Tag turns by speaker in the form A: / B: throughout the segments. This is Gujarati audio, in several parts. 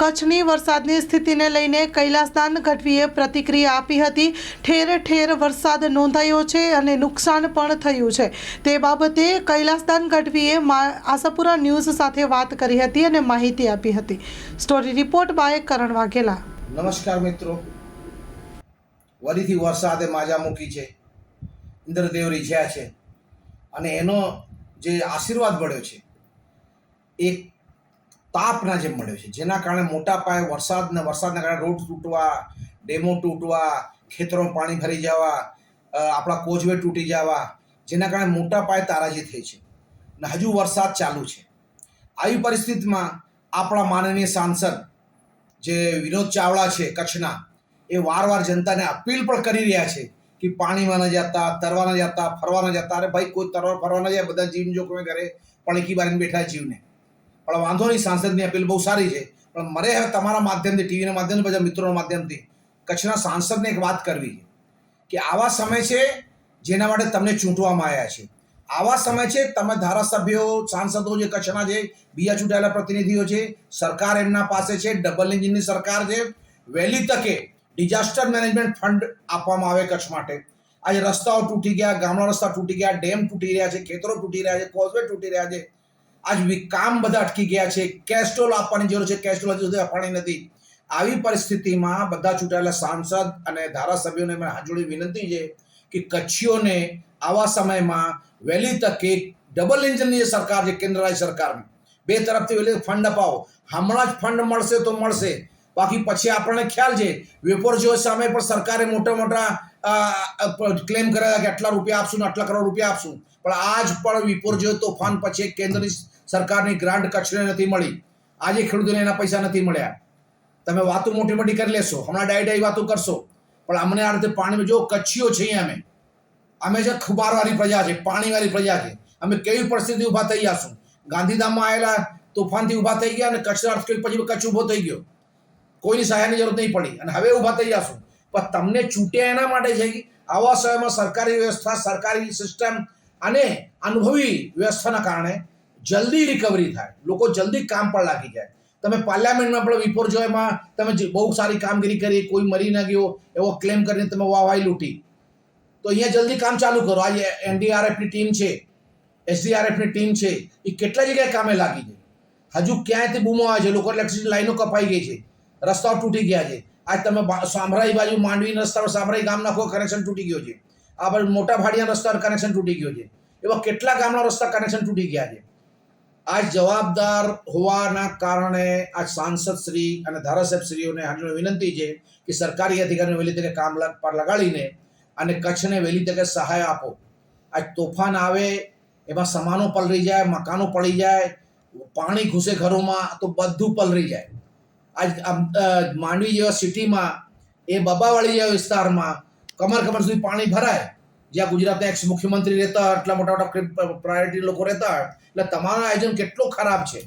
A: કચ્છની વરસાદની સ્થિતિને લઈને કૈલાસદાન ગઢવીએ પ્રતિક્રિયા આપી હતી. ઠેર ઠેર વરસાદ નોંધાયો છે અને નુકસાન પણ થયું છે. તે બાબતે કૈલાસદાન ગઢવીએ આશાપુરા ન્યૂઝ સાથે વાત કરી હતી અને માહિતી આપી હતી. Story report by Karan Vaghela.
B: નમસ્કાર મિત્રો. વરીથી વરસાદે માજા મૂકી છે. ઇન્દ્રદેવ રીઝ્યા છે. અને એનો જે આશીર્વાદ મળ્યો છે. એ તાપના જેમ મળ્યો છે. જેના કારણે મોટા પાયે વરસાદના વરસાદના કારણે રોડ તૂટવા, ડેમો તૂટવા, ખેતરોમાં પાણી ભરી જવા આપણા કોચવે તૂટી જવા, જેના કારણે મોટા પાયે તારાજી થઈ છે. ને હજુ વરસાદ ચાલુ છે. આવી પરિસ્થિતિમાં આપણા માનનીય સાંસદ જે વિનોદ ચાવડા છે કચ્છના, એ વારવાર જનતાને અપીલ પણ કરી રહ્યા છે કે પાણીમાં ન જતા, તરવા ન જતા, ફરવા ન જતા. અરે ભાઈ, કોઈ તરવા, ફરવા ન જાય, બધા જીવ જોખમે ઘરે પણકી બારીને બેઠા જીવને. પણ વાંધો નહીં, સાંસદની અપીલ બહુ સારી છે. પણ મારે હવે તમારા માધ્યમથી, ટીવીના માધ્યમથી, બધા મિત્રોના માધ્યમથી કચ્છના સાંસદને એક વાત કરવી છે કે આવા સમય છે જેના માટે તમને ચૂંટવામાં આવ્યા છે. આવા સમય છે, તમે ધારાસભ્યો, સાંસદો જે કચ્છના છે, બીજા ચૂંટાયેલા પ્રતિનિધિઓ છે, સરકાર એમના પાસે છે, ડબલ એન્જિનની સરકાર છે, વહેલી તકે ડિઝાસ્ટર મેનેજમેન્ટ ફંડ આપવામાં આવે કચ્છ માટે. આજે રસ્તાઓ તૂટી ગયા ગામડા રસ્તા તૂટી ગયા, ડેમ તૂટી રહ્યા છે, ખેતરો તૂટી રહ્યા છે, કોઝવે તૂટી રહ્યા છે. આજ કામ બધા અટકી ગયા છે. કેસ્ટ્રોલ આપવાની જરૂર છે. કેસ્ટ્રોલ હજુ સુધી આપવાની નથી. આવી પરિસ્થિતિમાં બધા ચૂંટાયેલા સાંસદ અને ધારાસભ્યોને મેં હાજરી વિનંતી છે કે કચ્છીઓને આવા સમયમાં વહેલી તકે ડબલ એન્જિનની સરકાર છે કેન્દ્ર રાજ્ય સરકારની, બે તરફથી વહેલી ફંડ અપાવો. હમણાં જ ફંડ મળશે તો મળશે. બાકી પછી આપણને ખ્યાલ છે. વેપોર જેવો સામે પણ સરકારે મોટા મોટા ક્લેમ કર્યા કે આટલા રૂપિયા આપશું ને આટલા કરોડ રૂપિયા આપશું. પણ આજ પણ વિપોર જેવો તોફાન પછી કેન્દ્રની સરકારની ગ્રાન્ટ કચ્છને નથી મળી. આજે ખેડૂતોને એના પૈસા નથી મળ્યા. તમે વાતો મોટી મોટી કરી લેશો. હમણાં ડાય ડાય વાતો કરશો. પણ અમને આ રીતે પાણીમાં જો કચ્છીઓ છીએ અમે અમે છે ખુબારવાળી પ્રજા છે, પાણીવાળી પ્રજા છે, અમે કેવી પરિસ્થિતિ ઊભા થઈ જશું ગાંધીધામમાં આવેલા તોફાનથી ઊભા થઈ ગયા અને કચ્છના અર્થક્વેક પછી કચ્છ ઊભો થઈ ગયો. કોઈની સહાયની જરૂર નહીં પડી અને હવે ઊભા થઈ જશું પણ તમને છૂટ્યા એના માટે છે કે આવા સમયમાં સરકારી વ્યવસ્થા, સરકારી સિસ્ટમ અને અનુભવી વ્યવસ્થાના કારણે જલ્દી રિકવરી થાય. લોકો જલ્દી કામ પર લાગી જાય. તમે પાર્લામેન્ટમાં પણ વિપોર જો એમાં તમે બહુ સારી કામગીરી કરી, કોઈ મરી ન ગયો, એવો ક્લેમ કરીને તમે વાવાઈ લૂંટી. તો અહીંયા જલ્દી કામ ચાલુ કરો. આજે એનડીઆરએફની ટીમ છે એસડીઆરએફની ટીમ છે, એ કેટલા જગ્યાએ કામે લાગી છે? હજુ ક્યાંયથી બૂમો આવે છે? લોકો ઇલેક્ટ્રિસિટી લાઈનો કપાઈ ગઈ છે. રસ્તાઓ તૂટી ગયા છે. આજ તમે સામરાઈ બાજુ માંડવી રસ્તા પર સામરાઈ ગામ નાખો કનેક્શન તૂટી ગયો છે. આ મોટા ભાડિયા રસ્તા પર કનેક્શન તૂટી ગયો છે. એવા કેટલા ગામના રસ્તા કનેક્શન તૂટી ગયા છે? આજ જવાબદાર હોવાના કારણે આજ સાંસદ શ્રી અને ધારાસભ્ય શ્રીઓને હાજર વિનંતી છે કે સરકારી અધિકારીને વહેલી તકે કામ પર લગાડીને અને કચ્છને વહેલી તકે સહાય આપો. આજ તોફાન આવે, એમાં સામાનો પલરી જાય, મકાનો પડી જાય, પાણી ઘૂસે ઘરોમાં, તો બધું પલરી જાય. આજ માંડવી જેવા સિટીમાં, એ બબાવાળી જેવા વિસ્તારમાં કમર કમર સુધી પાણી ભરાય જ્યાં ગુજરાતના એક્સ મુખ્યમંત્રી રહેતા, આટલા મોટા મોટા પ્રાયોરિટી લોકો રહેતા, એટલે તમારું આયોજન કેટલું ખરાબ છે?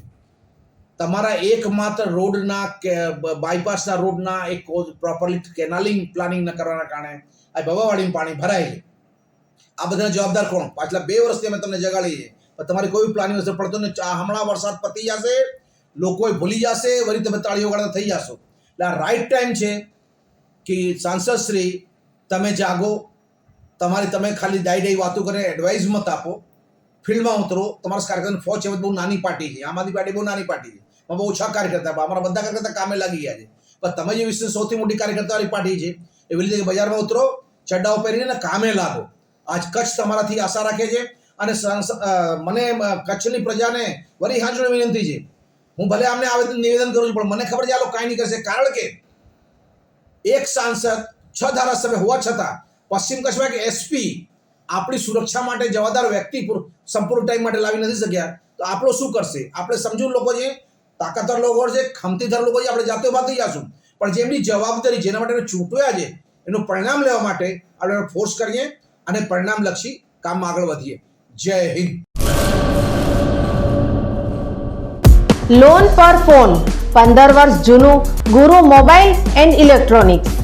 B: તમારા એકમાત્ર રોડના કે બાયપાસના રોડના એક પ્રોપરલી કેનાલિંગ પ્લાનિંગ ન કરવાના કારણે આ બબાવાડીમાં પાણી ભરાય છે. આ બધાને જવાબદાર કોણ? પાછલા બે વર્ષથી અમે તમને જગાડીએ પણ તમારી કોઈ પ્લાનિંગ અસર પડતો ને હમણાં વરસાદ પતી જશે, લોકોએ ભૂલી જશે, વળી તમે તાળીઓ વગાડતા થઈ જશો. એટલે આ રાઈટ ટાઈમ છે કે સાંસદ શ્રી તમે જાગો તમારી તમે ખાલી ડાઈ ડાઈ વાતો કરીને એડવાઇસ મત આપો. ફિલ્ડમાં ઉતરો, તમારા કાર્યકર્તા ફોજ છે બહુ નાની પાર્ટી છે. આમ આદમી પાર્ટી બહુ નાની પાર્ટી છે. બહુ ઓછા કાર્યકર્તા અમારા બધા કાર્યકર્તા કામે લાગી ગયા છે. પણ તમે જે વિશ્વની સૌથી મોટી કાર્યકર્તાવાળી પાર્ટી છે, એ રીતે બજારમાં ઉતરો, ચડ્ડાઓ પહેરીને કામે લાગો. આજ કચ્છ તમારાથી આશા રાખે છે અને મને કચ્છની પ્રજાને વરી હાજર વિનંતી છે. હું ભલે આમને આવેદન, નિવેદન કરું છું, પણ મને ખબર છે, આ લોકો કાંઈ નહીં કરશે. કારણ કે એક સાંસદ, છ ધારાસભ્ય હોવા છતાં પશ્ચિમ કચ્છમાં એક એસપી આપણી સુરક્ષા માટે જવાબદાર વ્યક્તિ પૂર- સંપૂર્ણ ટાઈમ માટે લાવી નથી શક્યા. તો આપણો શું કરશે? આપણે સમજુ લોકો છે તાકાતર લોકો છે ખમતીધર લોકો છે આપણે જાતે ઊભા થઈ જશું પણ જેમની જવાબદારી જેના માટે ચૂંટવ્યા છે, એનું પરિણામ લેવા માટે આપણે ફોર્સ કરીએ અને પરિણામલક્ષી કામમાં આગળ વધીએ. જય હિન્દ.
C: લોન પર ફોન પંદર વર્ષ જૂનું ગુરુ મોબાઈલ એન્ડ ઇલેક્ટ્રોનિક્સ.